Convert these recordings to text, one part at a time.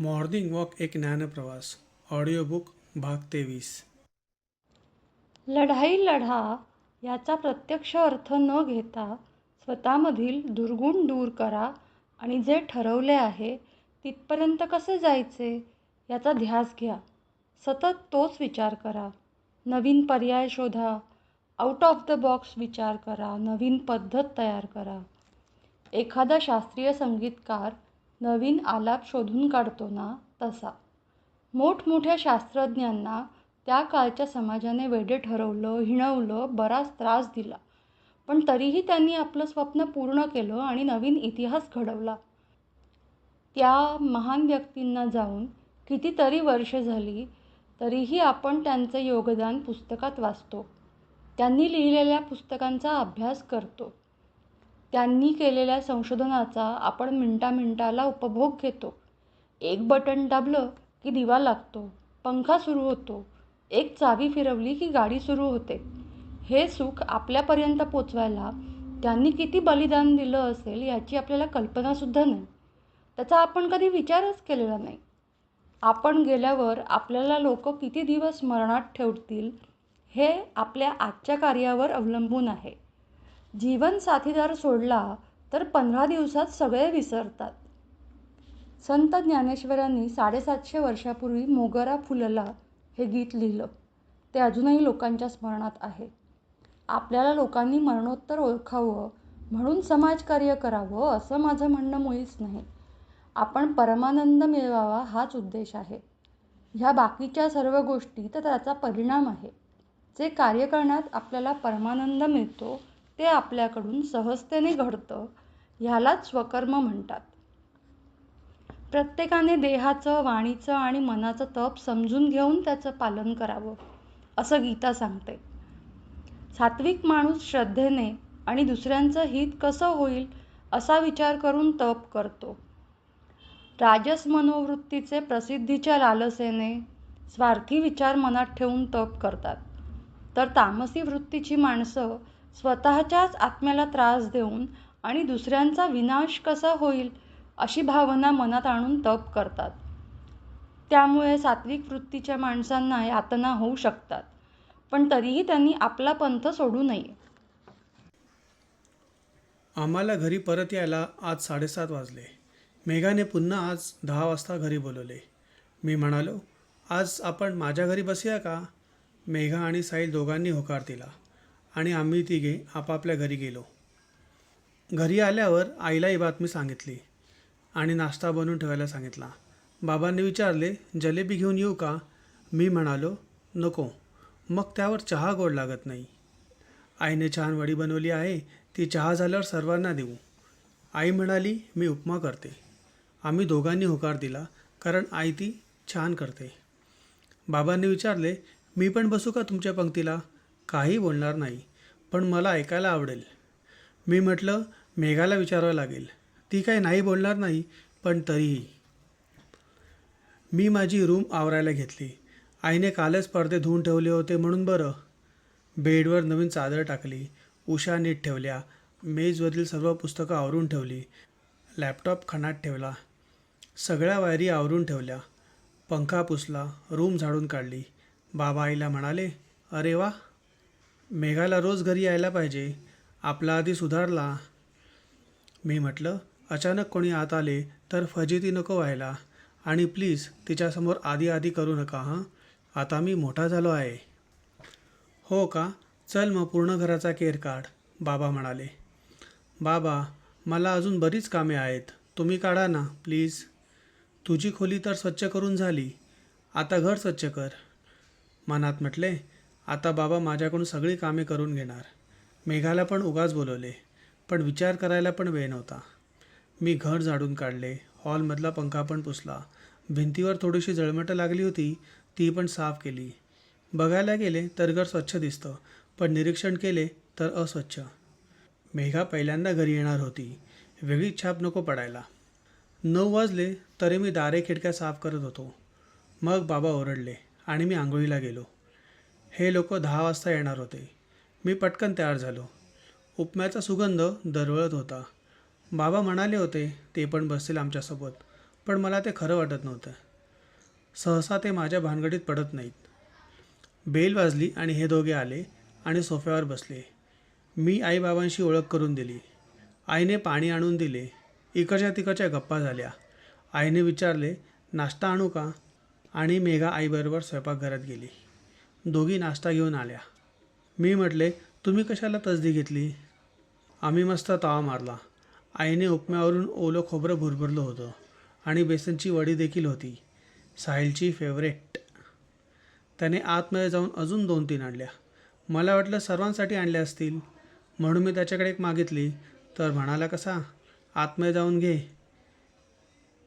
Morning walk एक ज्ञानप्रवास audiobook भाग तेवीस. लढाई लढा याचा प्रत्यक्ष अर्थ न घेता स्वतःमधील दुर्गुण दूर करा आणि जे ठरवले आहे तिथपर्यंत कसे जायचे याचा ध्यास घ्या. सतत तोच विचार करा. नवीन पर्याय शोधा. आउट ऑफ द बॉक्स विचार करा. नवीन पद्धत तयार करा. एखादा शास्त्रीय संगीतकार नवीन आलाप शोधून काढतो ना तसा. मोठमोठ्या शास्त्रज्ञांना त्या काळच्या समाजाने वेडे ठरवलं हिणवलं बराच त्रास दिला. पण तरीही त्यांनी आपलं स्वप्न पूर्ण केलं आणि नवीन इतिहास घडवला. त्या महान व्यक्तींना जाऊन कितीतरी वर्ष झाली तरीही आपण त्यांचं योगदान पुस्तकात वाचतो. त्यांनी लिहिलेल्या पुस्तकांचा अभ्यास करतो. त्यांनी केलेल्या संशोधनाचा आपण मिनटा मिनटाला उपभोग घेतो. एक बटन दाबलं की दिवा लागतो पंखा सुरू होतो एक चावी फिरवली की गाडी सुरू होते. हे सुख आपल्यापर्यंत पोचवायला त्यांनी किती बलिदान दिलं असेल याची आपल्याला कल्पनासुद्धा नाही. त्याचा आपण कधी विचारच केलेला नाही. आपण गेल्यावर आपल्याला लोक किती दिवस स्मरणात ठेवतील हे आपल्या आजच्या कार्यावर अवलंबून आहे. जीवन साथीदार सोडला तर पंधरा दिवसात सगळे विसरतात. संत ज्ञानेश्वरांनी साडेसातशे वर्षापूर्वी मोगरा फुलला हे गीत लिहिलं. ते अजूनही लोकांच्या स्मरणात आहे. आपल्याला लोकांनी मरणोत्तर ओळखावं म्हणून समाजकार्य करावं असं माझं म्हणणं मुळीच नाही. आपण परमानंद मिळवावा हाच उद्देश आहे. ह्या बाकीच्या सर्व गोष्टी तर त्याचा परिणाम आहे. जे कार्य करण्यात आपल्याला परमानंद मिळतो ते आपल्याकडून सहजतेने घडतं ह्यालाच स्वकर्म म्हणतात. प्रत्येकाने देहाचं वाणीचं आणि मनाचं तप समजून घेऊन त्याचं पालन करावं असं गीता सांगते. सात्विक माणूस श्रद्धेने आणि दुसऱ्यांचं हित कसं होईल असा विचार करून तप करतो. राजस मनोवृत्तीचे प्रसिद्धीच्या लालसेने स्वार्थी विचार मनात ठेवून तप करतात. तर तामसी वृत्तीची माणसं स्वतःच्याच आत्म्याला त्रास देऊन आणि दुसऱ्यांचा विनाश कसा होईल अशी भावना मनात आणून तप करतात. त्यामुळे सात्विक वृत्तीच्या माणसांना यातना होऊ शकतात पण तरीही त्यांनी आपला पंथ सोडू नये. आम्हाला घरी परत यायला आज साडेसात वाजले. मेघाने पुन्हा आज दहा वाजता घरी बोलवले. मी म्हणालो आज आपण माझ्या घरी बसूया का? मेघा आणि साईल दोघांनी होकार दिला. आणि आम्ही तिघे आपापल्या घरी गेलो. घरी आल्यावर आईला ही बातमी सांगितली आणि नाश्ता बनवून ठेवायला सांगितला. बाबांनी विचारले जलेबी घेऊन येऊ का? मी म्हणालो नको. मग त्यावर चहा गोड लागत नाही. आईने छान वडी बनवली आहे ती चहा झाल्यावर सर्वांना देऊ. आई म्हणाली मी उपमा करते. आम्ही दोघांनी होकार दिला कारण आई ती छान करते. बाबांनी विचारले मी पण बसू का तुमच्या पंक्तीला? काही बोलणार नाही. पण मला ऐकायला आवडेल. मी म्हटलं मेघाला विचारावं लागेल. ती काही नाही बोलणार नाही पण तरीही. मी माझी रूम आवरायला घेतली. आईने कालच पडदे धुवून ठेवले होते म्हणून बरं. बेडवर नवीन चादर टाकली. उशा नीट ठेवल्या. मेजवरील सर्व पुस्तकं आवरून ठेवली. लॅपटॉप खणात ठेवला. सगळ्या वायरी आवरून ठेवल्या. पंखा पुसला. रूम झाडून काढली. बाबा आईला म्हणाले अरे वा मेघाला रोज घरी यायला पाहिजे. आपला आधी सुधारला. मी म्हटलं अचानक कोणी आत आले तर फजिती नको व्हायला. आणि प्लीज तिच्यासमोर आधी आधी करू नका हां? आता मी मोठा झालो आहे. हो का? चल मग पूर्ण घराचा केर काढ बाबा म्हणाले. बाबा मला अजून बरीच कामे आहेत. तुम्ही काढा ना प्लीज. तुझी खोली तर स्वच्छ करून झाली. आता घर स्वच्छ कर मनात म्हटले. आता बाबा माझ्याकडून सगळी कामे करून घेणार. मेघाला पण उगाच बोलवले पण विचार करायला पण वेळ नव्हता. मी घर झाडून काढले हॉलमधला पंखा पण पुसला. भिंतीवर थोडीशी जळमटं लागली होती ती पण साफ केली. बघायला गेले तर घर स्वच्छ दिसतं पण निरीक्षण केले तर अस्वच्छ. मेघा पहिल्यांदा घरी येणार होती. वेगळी छाप नको पडायला. नऊ वाजले तरी मी दारे खिडक्या साफ करत होतो. मग बाबा ओरडले आणि मी आंघोळीला गेलो. हे लोक दहा वाजता येणार होते. मी पटकन तयार झालो. उपम्याचा सुगंध दरवळत होता. बाबा म्हणाले होते ते पण बसतील आमच्यासोबत. पण मला ते खरं वाटत नव्हतं. सहसा ते माझ्या भानगडीत पडत नाहीत. बेल वाजली आणि हे दोघे आले आणि सोफ्यावर बसले. मी आईबाबांशी ओळख करून दिली. आईने पाणी आणून दिले. इकडच्या तिकडच्या गप्पा झाल्या. आईने विचारले नाश्ता आणू का? आणि मेघा आईबरोबर स्वयंपाकघरात गेली. दोघी नाश्ता घेऊन आल्या. मी म्हटले तुम्ही कशाला तसदी घेतली? आम्ही मस्त तावा मारला. आईने उपम्यावरून ओलं खोबरं भुरभुरलं होतं आणि बेसनची वडी देखील होती. साहिलची फेवरेट. त्याने आतमध्ये जाऊन अजून दोन तीन आणल्या. मला वाटलं सर्वांसाठी आणल्या असतील. म्हणून मी त्याच्याकडे एक मागितली. तर म्हणाला कसा? आतमध्ये जाऊन घे.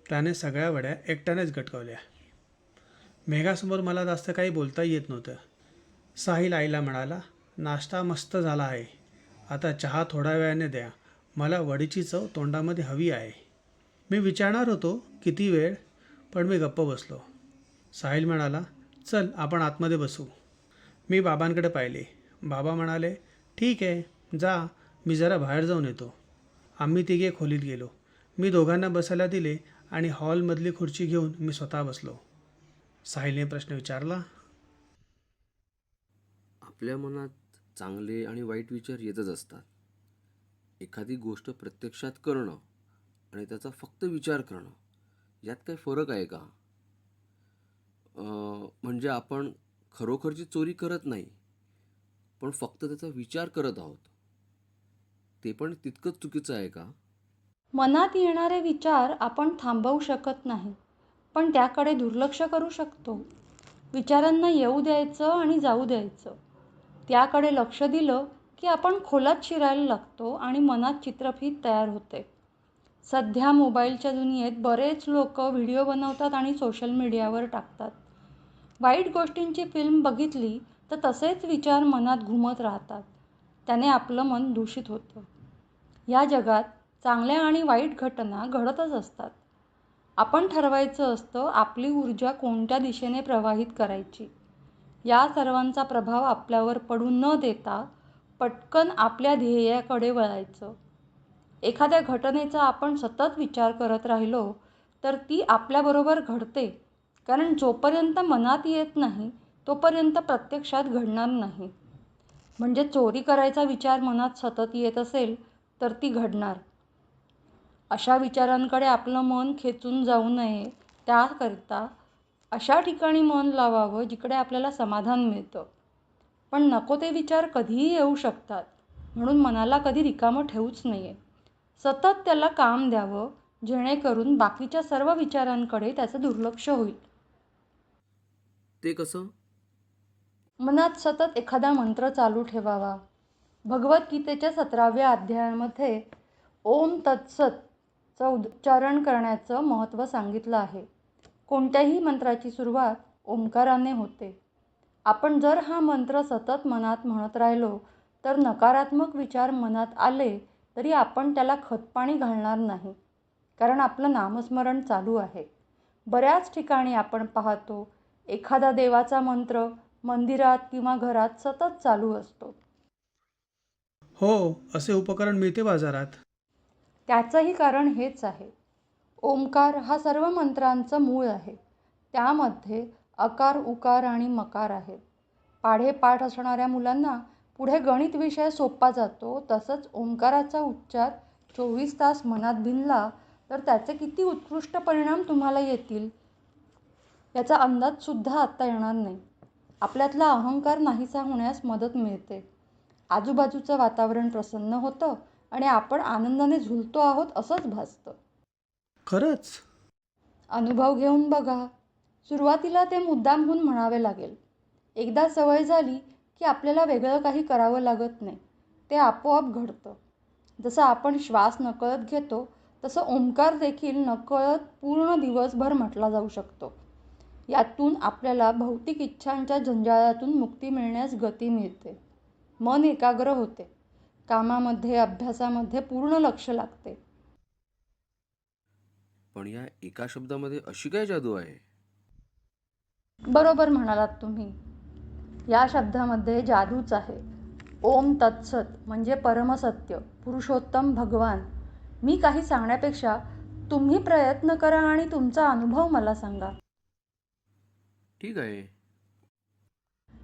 त्याने सगळ्या वड्या एकट्यानेच गटकावल्या. मेघासमोर मला जास्त काही बोलता येत नव्हतं. साहिल आईला म्हणाला नाश्ता मस्त झाला आहे. आता चहा थोड्या वेळाने द्या. मला वडीची चव तोंडामध्ये हवी आहे. मी विचारणार होतो किती वेळ? पण मी गप्प बसलो. साहिल म्हणाला चल आपण आतमध्ये बसू. मी बाबांकडे पाहिले. बाबा म्हणाले ठीक आहे जा. मी जरा बाहेर जाऊन येतो. आम्ही तिघे खोलीत गेलो. मी दोघांना बसायला दिले आणि हॉलमधली खुर्ची घेऊन मी स्वतः बसलो. साहिलने प्रश्न विचारला आपल्या मनात चांगले आणि वाईट विचार येतच असतात. एखादी गोष्ट प्रत्यक्षात करणं आणि त्याचा फक्त विचार करणं यात काही फरक आहे का? म्हणजे आपण खरोखरची चोरी करत नाही पण फक्त त्याचा विचार करत आहोत. ते पण तितकंच चुकीचं आहे का? मनात येणारे विचार आपण थांबवू शकत नाही पण त्याकडे दुर्लक्ष करू शकतो. विचारांना येऊ द्यायचं आणि जाऊ द्यायचं. त्याकडे लक्ष दिलं की आपण खोलात शिरायला लागतो आणि मनात चित्रफित तयार होते. सध्या मोबाईलच्या दुनियेत बरेच लोक व्हिडिओ बनवतात आणि सोशल मीडियावर टाकतात. वाईट गोष्टींची फिल्म बघितली तर तसेच विचार मनात घुमत राहतात. त्याने आपलं मन दूषित होतं. या जगात चांगल्या आणि वाईट घटना घडतच असतात. आपण ठरवायचं असतं आपली ऊर्जा कोणत्या दिशेने प्रवाहित करायची. या सर्वांचा प्रभाव आपल्यावर पडू न देता पटकन आपल्या ध्येयाकडे वळायचं. एखाद्या घटनेचा आपण सतत विचार करत राहिलो तर ती आपल्याबरोबर घडते. कारण जोपर्यंत मनात येत नाही तोपर्यंत प्रत्यक्षात घडणार नाही. म्हणजे चोरी करायचा विचार मनात सतत येत असेल तर ती घडणार. अशा विचारांकडे आपलं मन खेचून जाऊ नये त्याकरिता अशा ठिकाणी मन लावावं जिकडे आपल्याला समाधान मिळतं. पण नको ते विचार कधीही येऊ शकतात. म्हणून मनाला कधी रिकामं ठेवूच नये सतत त्याला काम द्यावं जेणेकरून बाकीच्या सर्व विचारांकडे त्याचं दुर्लक्ष होईल. ते कसं? मनात सतत एखादा मंत्र चालू ठेवावा. भगवद्गीतेच्या सतराव्या अध्यायामध्ये ओम तत्सतचं उच्चारण करण्याचं महत्त्व सांगितलं आहे. कोणत्याही मंत्राची सुरुवात ओंकाराने होते. आपण जर हा मंत्र सतत मनात म्हणत राहिलो तर नकारात्मक विचार मनात आले तरी आपण त्याला खतपाणी घालणार नाही. कारण आपलं नामस्मरण चालू आहे. बऱ्याच ठिकाणी आपण पाहतो एखादा देवाचा मंत्र मंदिरात किंवा घरात सतत चालू असतो. हो असे उपकरण मिळते बाजारात. त्याचंही कारण हेच आहे. ओंकार हा सर्व मंत्रांचं मूळ आहे. त्यामध्ये अकार उकार आणि मकार आहेत पाढे पाठ असणाऱ्या मुलांना पुढे गणित विषय सोपा जातो तसंच ओंकाराचा उच्चार चोवीस तास मनात भिनला तर त्याचे किती उत्कृष्ट परिणाम तुम्हाला येतील? याचा अंदाजसुद्धा आत्ता येणार नाही. आपल्यातला अहंकार नाहीसा होण्यास मदत मिळते. आजूबाजूचं वातावरण प्रसन्न होतं आणि आपण आनंदाने झुलतो आहोत असंच भासतं. खरंच? अनुभव घेऊन बघा. सुरुवातीला ते मुद्दामहून म्हणावे लागेल. एकदा सवय झाली की आपल्याला वेगळं काही करावं लागत नाही. ते आपोआप घडतं. जसं आपण श्वास नकळत घेतो तसं ओंकार देखील नकळत पूर्ण दिवसभर म्हटला जाऊ शकतो. यातून आपल्याला भौतिक इच्छांच्या जंजाळातून मुक्ती मिळण्यास गती मिळते. मन एकाग्र होते. कामामध्ये अभ्यासामध्ये पूर्ण लक्ष लागते. पण या एका शब्दामध्ये अशी काय जादू आहे? बरोबर म्हणालात तुम्ही. या शब्दामध्ये जादूच आहे. ओम तत्सत म्हणजे परमसत्य पुरुषोत्तम भगवान. मी काही सांगण्यापेक्षा तुम्ही प्रयत्न करा आणि तुमचा अनुभव मला सांगा. ठीक आहे.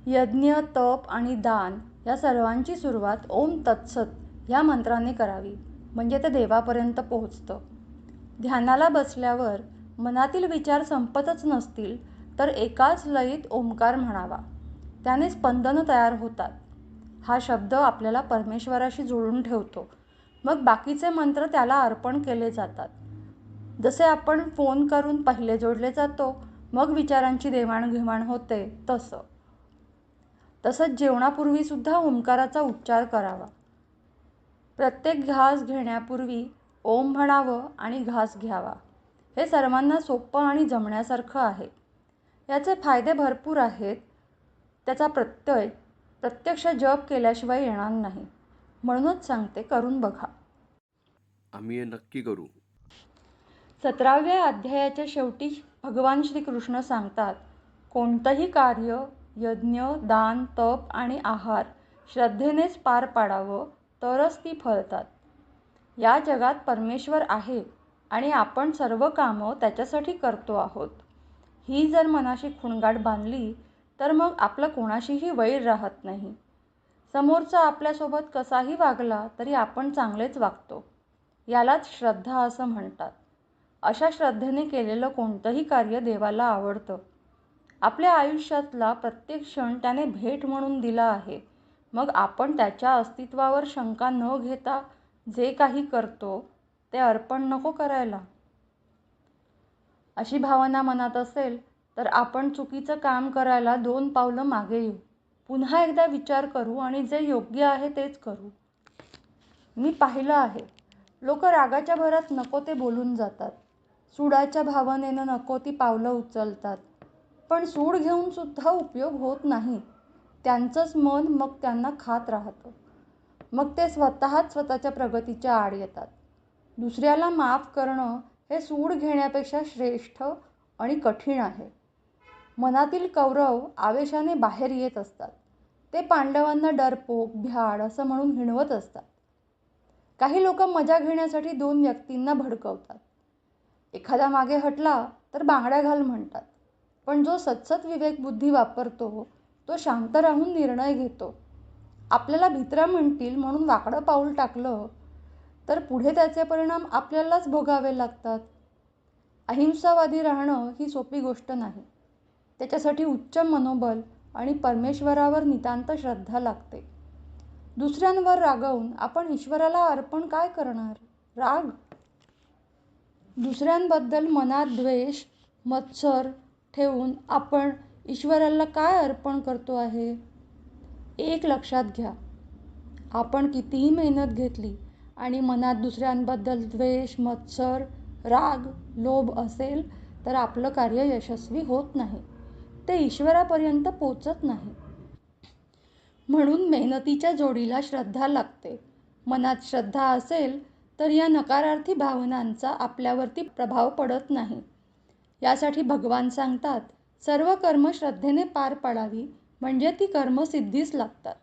यज्ञ तप आणि दान या सर्वांची सुरुवात ओम तत्सत ह्या मंत्राने करावी. म्हणजे ते देवापर्यंत पोहोचतं. ध्यानाला बसल्यावर मनातील विचार संपतच नसतील तर एकाच लयीत ओंकार म्हणावा. त्याने स्पंदनं तयार होतात. हा शब्द आपल्याला परमेश्वराशी जोडून ठेवतो. मग बाकीचे मंत्र त्याला अर्पण केले जातात. जसे आपण फोन करून पहिले जोडले जातो मग विचारांची देवाणघेवाण होते तसं. तसंच जेवणापूर्वीसुद्धा ओंकाराचा उच्चार करावा. प्रत्येक घास घेण्यापूर्वी ओम म्हणावं आणि घास घ्यावा. हे सर्वांना सोपं आणि जमण्यासारखं आहे. याचे फायदे भरपूर आहेत. त्याचा प्रत्यय प्रत्यक्ष जप केल्याशिवाय येणार नाही. म्हणूनच सांगते करून बघा. आम्ही हे नक्की करू. सतराव्या अध्यायाच्या शेवटी भगवान श्रीकृष्ण सांगतात कोणतंही कार्य यज्ञ दान तप आणि आहार श्रद्धेनेच पार पाडावं तरच ती फळतात. या जगात परमेश्वर आहे आणि आपण सर्व कामं त्याच्यासाठी करतो आहोत. ही जर मनाशी खुणगाट बांधली तर मग आपलं कोणाशीही वैर राहत नाही. समोरचा आपल्यासोबत कसाही वागला तरी आपण चांगलेच वागतो. यालाच श्रद्धा असं म्हणतात. अशा श्रद्धेने केलेलं कोणतंही कार्य देवाला आवडतं. आपल्या आयुष्यातला प्रत्येक क्षण त्याने भेट म्हणून दिला आहे. मग आपण त्याच्या अस्तित्वावर शंका न घेता जे काही करतो ते अर्पण नको करायला. अशी भावना मनात असेल तर आपण चुकीचं काम करायला दोन पावलं मागे येऊ. पुन्हा एकदा विचार करू आणि जे योग्य आहे तेच करू. मी पाहिलं आहे लोक रागाच्या भरात नको ते बोलून जातात. सुडाच्या भावनेनं नको ती पावलं उचलतात. पण सूड घेऊन सुद्धा उपयोग होत नाही. त्यांचंच मन मग त्यांना खात राहतं. मग ते स्वतःच स्वतःच्या प्रगतीच्या आड येतात. दुसऱ्याला माफ करणं हे सूड घेण्यापेक्षा श्रेष्ठ आणि कठीण आहे. मनातील कौरव आवेशाने बाहेर येत असतात. ते पांडवांना डरपोक भ्याड असं म्हणून हिणवत असतात. काही लोक मजा घेण्यासाठी दोन व्यक्तींना भडकवतात. एखादा मागे हटला तर बांगड्या घाल म्हणतात. पण जो सतसत विवेकबुद्धी वापरतो तो शांत राहून निर्णय घेतो. आपल्याला भित्रा म्हणतील म्हणून वाकडं पाऊल टाकलं तर पुढे त्याचे परिणाम आपल्यालाच भोगावे लागतात. अहिंसावादी राहणं ही सोपी गोष्ट नाही. त्याच्यासाठी उच्च मनोबल आणि परमेश्वरावर नितांत श्रद्धा लागते. दुसऱ्यांवर रागवून आपण ईश्वराला अर्पण काय करणार? राग? दुसऱ्यांबद्दल मनात द्वेष मत्सर ठेवून आपण ईश्वराला काय अर्पण करतो आहे? एक लक्षात घ्या. आपण कितीही मेहनत घेतली आणि मनात दुसऱ्यांबद्दल द्वेष मत्सर राग लोभ असेल तर आपलं कार्य यशस्वी होत नाही. ते ईश्वरापर्यंत पोचत नाही. म्हणून मेहनतीच्या जोडीला श्रद्धा लागते. मनात श्रद्धा असेल तर या नकारार्थी भावनांचा आपल्यावरती प्रभाव पडत नाही. यासाठी भगवान सांगतात सर्व कर्म श्रद्धेने पार पाडावी. म्हणजे ती कर्मसिद्धीस लागतात.